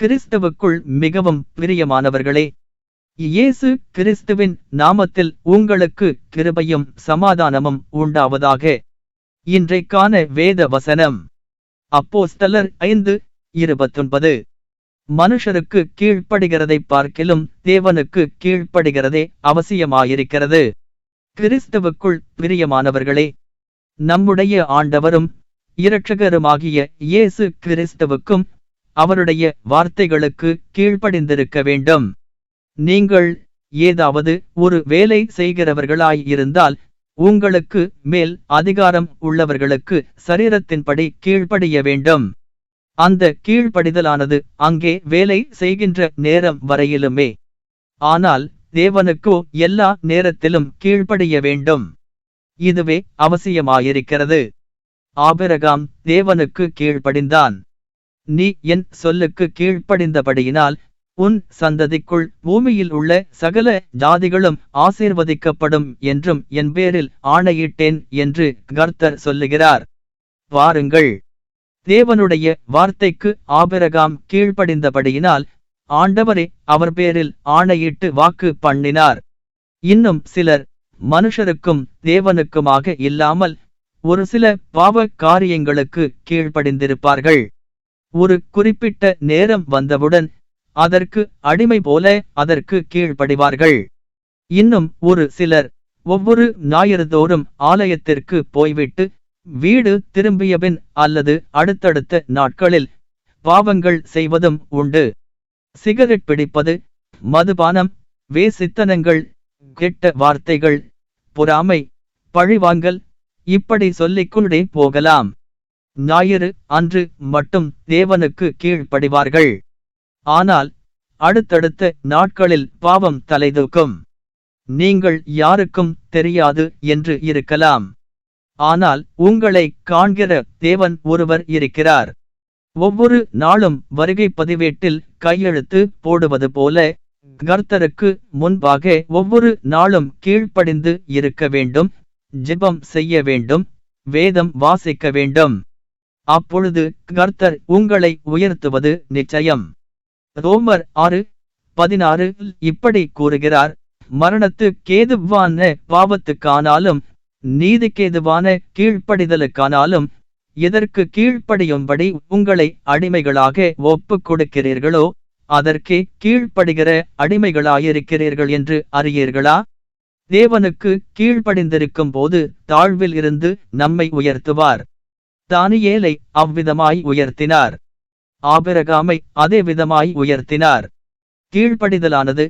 கிறிஸ்தவுக்குள் மிகவும் பிரியமானவர்களே இயேசு கிறிஸ்துவின் நாமத்தில் உங்களுக்கு கிருபையும் சமாதானமும் உண்டாவதாக இன்றைக்கான வேத வசனம். அப்போஸ்தலர் ஐந்து இருபத்தொன்பது. மனுஷருக்கு கீழ்ப்படுகிறதை பார்க்கிலும் தேவனுக்கு கீழ்ப்படுகிறதே அவசியமாயிருக்கிறது. கிறிஸ்துவுக்குள் பிரியமானவர்களே நம்முடைய ஆண்டவரும் இரட்சகருமாகிய இயேசு கிறிஸ்துவுக்கும் அவருடைய வார்த்தைகளுக்கு கீழ்ப்படிந்திருக்க வேண்டும். நீங்கள் ஏதாவது ஒரு வேலை செய்கிறவர்களாயிருந்தால் உங்களுக்கு மேல் அதிகாரம் உள்ளவர்களுக்கு சரீரத்தின்படி கீழ்ப்படிய வேண்டும். அந்த கீழ்ப்படிதலானது அங்கே வேலை செய்கின்ற நேரம் வரையிலுமே. ஆனால் தேவனுக்கோ எல்லா நேரத்திலும் கீழ்ப்படிய வேண்டும். இதுவே அவசியமாயிருக்கிறது. ஆபிரகாம் தேவனுக்கு கீழ்ப்படிந்தான். நீ என் சொல்லுக்கு கீழ்ப்படிந்தபடியினால் உன் சந்ததிக்குள் பூமியில் உள்ள சகல ஜாதிகளும் ஆசீர்வதிக்கப்படும் என்றும் என் பேரில் ஆணையிட்டேன் என்று கர்த்தர் சொல்லுகிறார். வாருங்கள். தேவனுடைய வார்த்தைக்கு ஆபிரகாம் கீழ்ப்படிந்தபடியினால் ஆண்டவரே அவர் பேரில் ஆணையிட்டு வாக்கு பண்ணினார். இன்னும் சிலர் மனுஷருக்கும் தேவனுக்குமாக இல்லாமல் ஒரு சில பாவ காரியங்களுக்கு கீழ்ப்படிந்திருப்பார்கள். ஒரு குறிப்பிட்ட நேரம் வந்தவுடன் அதற்கு அடிமை போல அதற்கு கீழ்ப்படிவார்கள். இன்னும் ஒரு சிலர் ஒவ்வொரு ஞாயிறுதோறும் ஆலயத்திற்கு போய்விட்டு வீடு திரும்பியபின் அல்லது அடுத்தடுத்த நாட்களில் பாவங்கள் செய்வதும் உண்டு. சிகரெட் பிடிப்பது மதுபானம் வேசித்தனங்கள் கெட்ட வார்த்தைகள் பொறாமை பழிவாங்கல் இப்படி சொல்லிக்கொண்டே போகலாம். ஞாயிறு அன்று மட்டும் தேவனுக்கு கீழ்ப்படிவார்கள். ஆனால் அடுத்தடுத்த நாட்களில் பாவம் தலைதூக்கும். நீங்கள் யாருக்கும் தெரியாது என்று இருக்கலாம். ஆனால் உங்களை காண்கிற தேவன் ஒருவர் இருக்கிறார். ஒவ்வொரு நாளும் வருகை பதிவேட்டில் கையெழுத்து போடுவது போல கர்த்தருக்கு முன்பாக ஒவ்வொரு நாளும் கீழ்ப்படிந்து இருக்க வேண்டும் ஜெபம் செய்ய வேண்டும் வேதம் வாசிக்க வேண்டும். அப்பொழுது கர்த்தர் உங்களை உயர்த்துவது நிச்சயம். ரோமர் ஆறு பதினாறு இப்படி கூறுகிறார் மரணத்து கேதுவான பாவத்துக்கானாலும் நீதிக்கேதுவான கீழ்ப்படிதலுக்கானாலும் எதற்கு கீழ்ப்படியும்படி உங்களை அடிமைகளாக ஒப்புக் கொடுக்கிறீர்களோ அதற்கே கீழ்ப்படுகிற அடிமைகளாயிருக்கிறீர்கள் என்று அறியீர்களா? தேவனுக்கு கீழ்ப்படிந்திருக்கும் போது தாழ்வில் இருந்து நம்மை உயர்த்துவார். தானியேலை அவ்விதமாய் உயர்த்தினார். ஆபிரகாமை அதே விதமாய் உயர்த்தினார். கீழ்ப்படிதலானது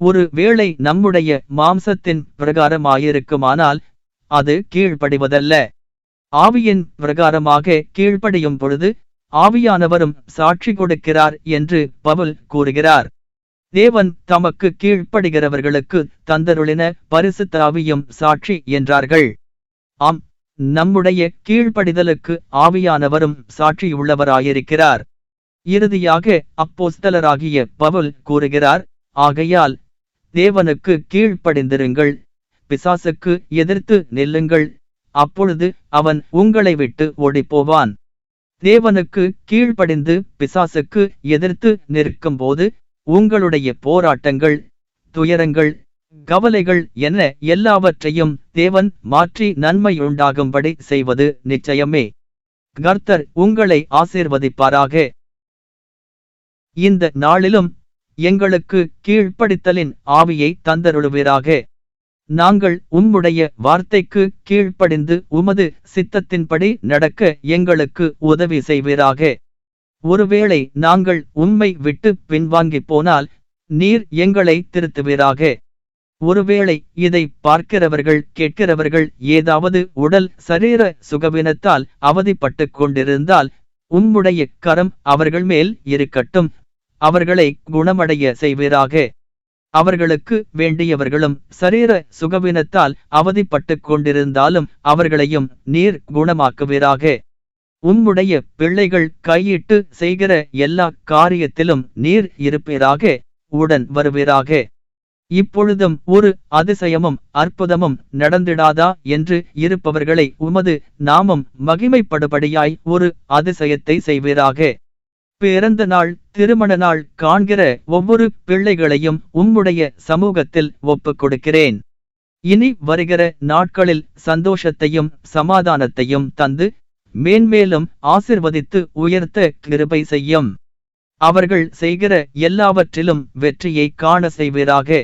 ஒரு வேளை நம்முடைய மாம்சத்தின் பிரகாரமாயிருக்குமானால் அது கீழ்ப்படிவதல்ல. ஆவியின் பிரகாரமாக கீழ்ப்படியும் பொழுது ஆவியானவரும் சாட்சி கொடுக்கிறார் என்று பவுல் கூறுகிறார். தேவன் தமக்கு கீழ்ப்படுகிறவர்களுக்கு தந்தருளின பரிசுத்தாவியும் சாட்சி என்றார்கள். ஆம் நம்முடைய கீழ்ப்படிதலுக்கு ஆவியானவரும் சாட்சியுள்ளவராயிருக்கிறார். இறுதியாக அப்போஸ்தலராகிய பவுல் கூறுகிறார் ஆகையால் தேவனுக்கு கீழ்ப்படிந்திருங்கள் பிசாசுக்கு எதிர்த்து நில்லுங்கள் அப்பொழுது அவன் உங்களை விட்டு ஓடிப்போவான். தேவனுக்கு கீழ்ப்படிந்து பிசாசுக்கு எதிர்த்து நிற்கும்போது உங்களுடைய போராட்டங்கள் துயரங்கள் கவலைகள் என எல்லாவற்றையும் தேவன் மாற்றி நன்மையுண்டாகும்படி செய்வது நிச்சயமே. கர்த்தர் உங்களை ஆசீர்வதிப்பாராக. இந்த நாளிலும் எங்களுக்கு கீழ்ப்படித்தலின் ஆவியை தந்தருளுவீராக. நாங்கள் உம்முடைய வார்த்தைக்கு கீழ்ப்படிந்து உமது சித்தத்தின்படி நடக்க எங்களுக்கு உதவி செய்வீராக. ஒருவேளை நாங்கள் உம்மை விட்டு பின்வாங்கிப் போனால் நீர் எங்களை திருத்துவீராக. ஒருவேளை இதை பார்க்கிறவர்கள் கேட்கிறவர்கள் ஏதாவது உடல் சரீர சுகவினத்தால் அவதிப்பட்டுக் கொண்டிருந்தால் உம்முடைய கரம் அவர்கள் மேல் இருக்கட்டும். அவர்களை குணமடைய செய்வீராக. அவர்களுக்கு வேண்டியவர்களும் சரீர சுகவினத்தால் அவதிப்பட்டுக் கொண்டிருந்தாலும் அவர்களையும் நீர் குணமாக்குவீராக. உம்முடைய பிள்ளைகள் கையிட்டு செய்கிற எல்லா காரியத்திலும் நீர் இருப்பீராக. உடன் வருவீராக. இப்பொழுதும் ஒரு அதிசயமும் அற்புதமும் நடந்திடாதா என்று இருப்பவர்களை உமது நாமம் மகிமைப்படுபடியாய் ஒரு அதிசயத்தை செய்வீராக. பிறந்த நாள் திருமண நாள் காண்கிற ஒவ்வொரு பிள்ளைகளையும் உம்முடைய சமூகத்தில் ஒப்புக் கொடுக்கிறேன் இனி வருகிற நாட்களில் சந்தோஷத்தையும் சமாதானத்தையும் தந்து மேன்மேலும் ஆசிர்வதித்து உயர்த்த கிருபை செய்யும். அவர்கள் செய்கிற எல்லாவற்றிலும் வெற்றியை காண செய்வீராக.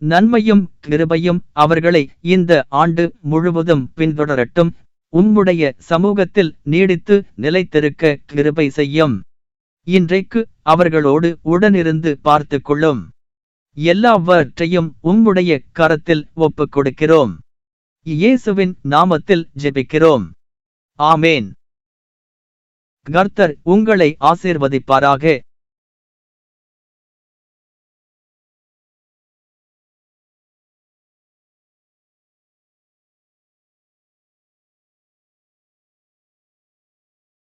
நன்மையும் கிருபையும் அவர்களை இந்த ஆண்டு முழுவதும் பின்தொடரட்டும். உம்முடைய சமூகத்தில் நீடித்து நிலைத்திருக்க கிருபை செய்யும். இன்றைக்கு அவர்களோடு உடனிருந்து பார்த்து கொள்ளும். எல்லாவற்றையும் உம்முடைய கரத்தில் ஒப்புக் கொடுக்கிறோம். இயேசுவின் நாமத்தில் ஜெபிக்கிறோம். ஆமேன். கர்த்தர் உங்களை ஆசீர்வதிப்பாராக.